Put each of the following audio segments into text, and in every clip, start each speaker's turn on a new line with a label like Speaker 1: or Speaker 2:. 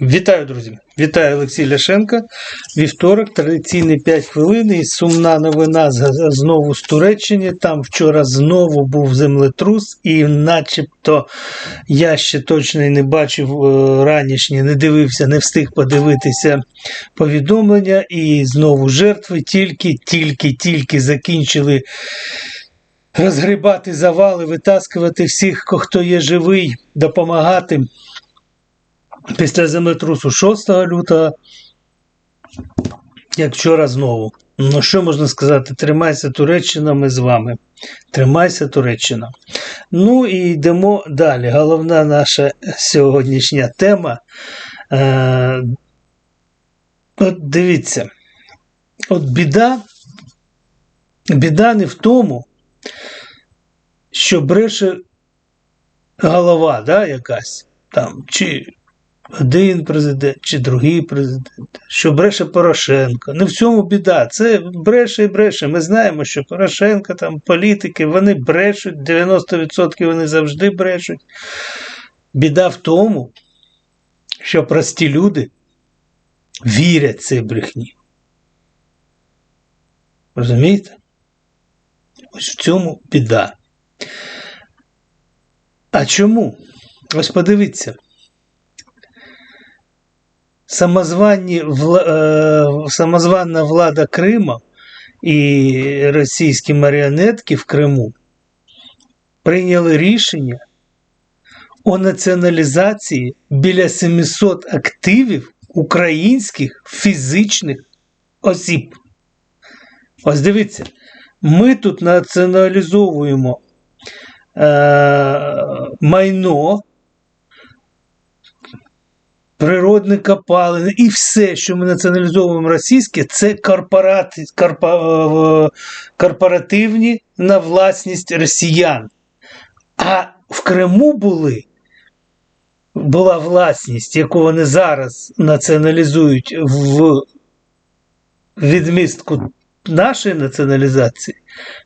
Speaker 1: Вітаю, друзі! Вітаю Олексій Ляшенко. Вівторок, традиційний 5 хвилин. І сумна новина знову з Туреччини. Там вчора знову був землетрус, і начебто я ще точно не бачив е, ранішні, не дивився, не встиг подивитися повідомлення. І знову жертви тільки, тільки, тільки закінчили. Розгрібати завали, витаскувати всіх, хто є живий, допомагати після землетрусу 6 лютого, як вчора знову. Ну, що можна сказати? Тримайся Туреччина, ми з вами. Тримайся Туреччина. Ну і йдемо далі. Головна наша сьогоднішня тема. Е, от дивіться, от біда, біда не в тому, що бреше голова, да, якась там, чи один президент чи другий президент, що бреше Порошенко. Не в цьому біда. Це бреше і бреше. Ми знаємо, що Порошенко, там політики, вони брешуть, 90% вони завжди брешуть. Біда в тому, що прості люди вірять цій брехні. Розумієте? Ось в цьому біда. А чому? Ось подивіться самозванні вла, е, самозванна влада Крима і російські маріонетки в Криму прийняли рішення о націоналізації біля 700 активів українських фізичних осіб. Ось дивіться, ми тут націоналізовуємо е, майно природне копалини і все, що ми націоналізовуємо російське, це корпорати, корпо, е, корпоративні на власність росіян. А в Криму були, була власність, яку вони зараз націоналізують в відмістку нашої націоналізації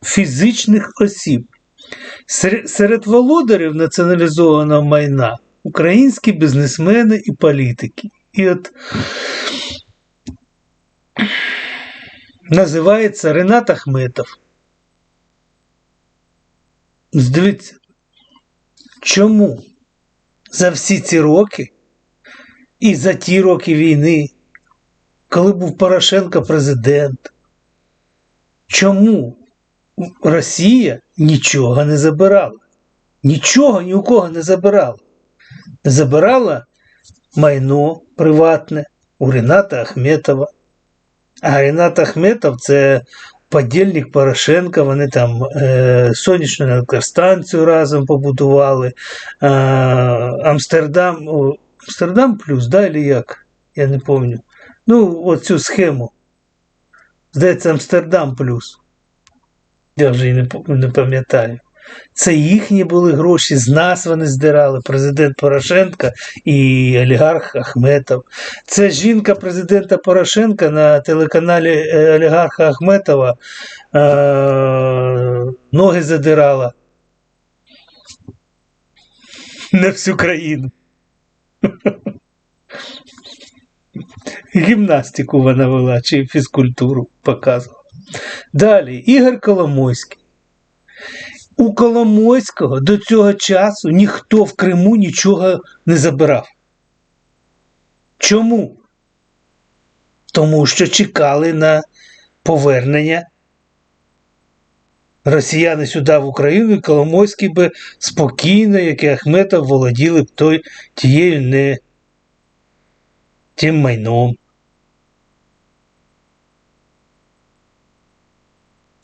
Speaker 1: фізичних осіб. Серед володарів націоналізованого майна українські бізнесмени і політики. І от називається Ренат Ахметов. Дивіться, чому за всі ці роки і за ті роки війни, коли був Порошенко президент, чому Росія нічого не забирала? Нічого ні у кого не забирала забирала майно приватне у Рената Ахметова. А Ренат Ахметов це подільник Порошенка, вони там е, сонячну електростанцію разом побудували. Е, Амстердам, Амстердам плюс, да, или як? Я не пам'ятаю. Ну, оцю схему. Здається, Амстердам плюс. Я вже і не пам'ятаю. Це їхні були гроші, з нас вони здирали. Президент Порошенка і олігарх Ахметов. Це жінка президента Порошенка на телеканалі е, олігарха Ахметова е- ноги задирала на всю країну. Гімнастику вона вела чи фізкультуру показувала. Далі Ігор Коломойський. У Коломойського до цього часу ніхто в Криму нічого не забирав. Чому? Тому що чекали на повернення росіяни сюди в Україну, і Коломойський би спокійно, як і Ахметов, володіли б той, тією не тим майном.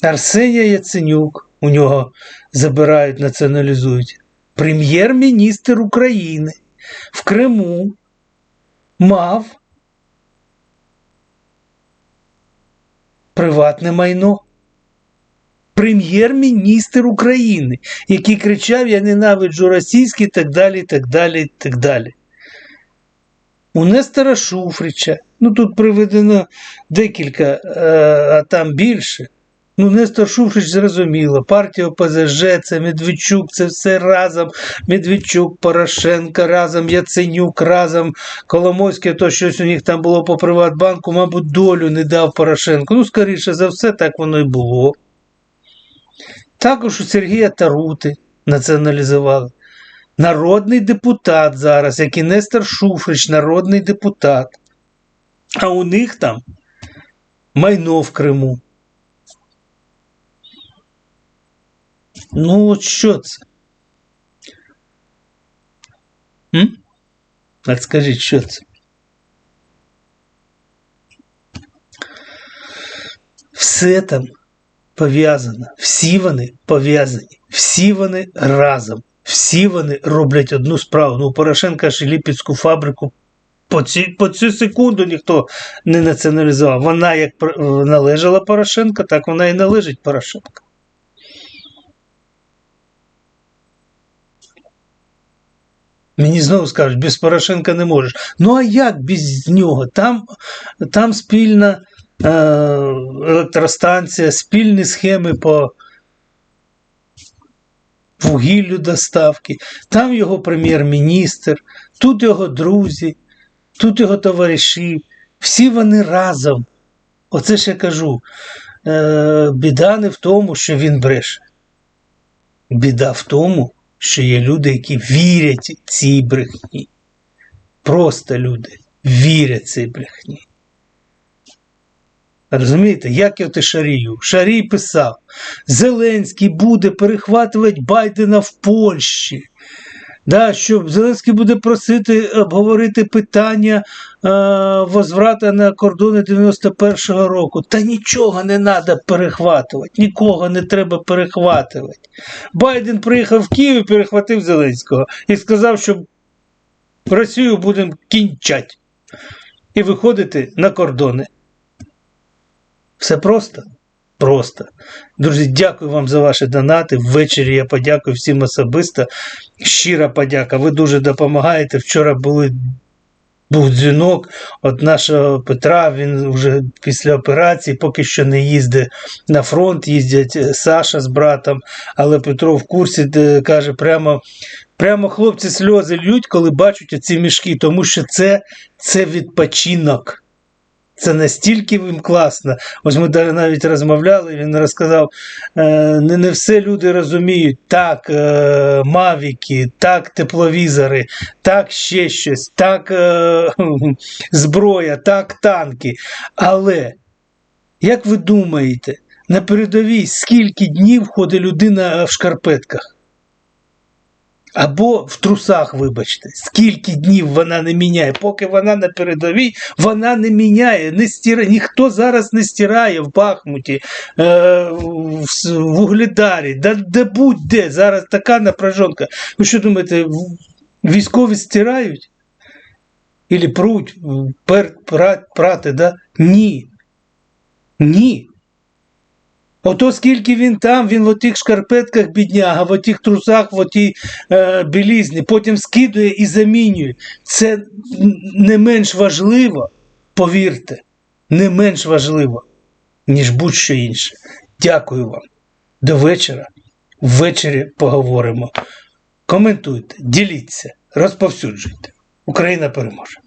Speaker 1: Арсенія Яценюк у нього забирають, націоналізують. Прем'єр-міністр України в Криму мав приватне майно. Прем'єр-міністр України, який кричав: Я ненавиджу російський, так далі, так далі, так далі. У Нестора Шуфрича, ну тут приведено декілька, е, а там більше. Ну, Нестор Шуфрич зрозуміло, партія ОПЗЖ, це Медведчук, це все разом. Медведчук, Порошенко, разом, Яценюк, разом, Коломойське, то щось у них там було по Приватбанку, мабуть, долю не дав Порошенку. Ну, скоріше за все, так воно і було. Також у Сергія Тарути націоналізували. Народний депутат зараз, як і Нестор Шуфрич, народний депутат. А у них там майно в Криму. Ну, от що це? М? От скажіть, що це? Все там пов'язано. Всі вони пов'язані. Всі вони разом. Всі вони роблять одну справу. Ну, у Порошенка ж Ліпецьку фабрику по, ці, по цю секунду ніхто не націоналізував. Вона як належала Порошенка, так вона і належить Порошенка. Мені знову скажуть, без Порошенка не можеш. Ну а як без нього? Там, там спільна е, електростанція, спільні схеми по вугіллю доставки, там його прем'єр-міністр, тут його друзі, тут його товариші. Всі вони разом. Оце ж я кажу. Е, біда не в тому, що він бреше. Біда в тому, що є люди, які вірять цій брехні. Просто люди вірять цій брехні. Розумієте, як я ти Шарію? Шарій писав: Зеленський буде перехватувати Байдена в Польщі. Да, що Зеленський буде просити обговорити питання е, возврата на кордони 91-го року. Та нічого не треба перехватувати, нікого не треба перехватувати. Байден приїхав в Київ і перехватив Зеленського і сказав, що Росію будемо кінчати і виходити на кордони. Все просто? Просто. Друзі, дякую вам за ваші донати. Ввечері я подякую всім особисто. Щира подяка. Ви дуже допомагаєте. Вчора були. Був дзвінок від нашого Петра, він вже після операції поки що не їздить на фронт, їздять Саша з братом, але Петро в курсі де, каже, прямо, прямо хлопці сльози льють, коли бачать оці мішки, тому що це, це відпочинок. Це настільки їм класно. Ось ми навіть розмовляли, він розказав, е, не, не все люди розуміють. Так, е, мавіки, так, тепловізори, так ще щось, так е, зброя, так танки. Але, як ви думаєте, на передовій скільки днів ходить людина в шкарпетках? Або в трусах, вибачте, скільки днів вона не міняє. Поки вона на передовій, вона не міняє, не стирає. Ніхто зараз не стирає в Бахмуті, е, в, Угледарі, да, де будь-де. Зараз така напряжонка. Ви що думаєте, військові стирають? Ілі пруть, пер, прати, да? Ні. Ні. Ото скільки він там, він в отих шкарпетках бідняга, в отих трусах, в отій е, білізні, потім скидує і замінює. Це не менш важливо, повірте, не менш важливо, ніж будь-що інше. Дякую вам. До вечора. Ввечері поговоримо. Коментуйте, діліться, розповсюджуйте. Україна переможе.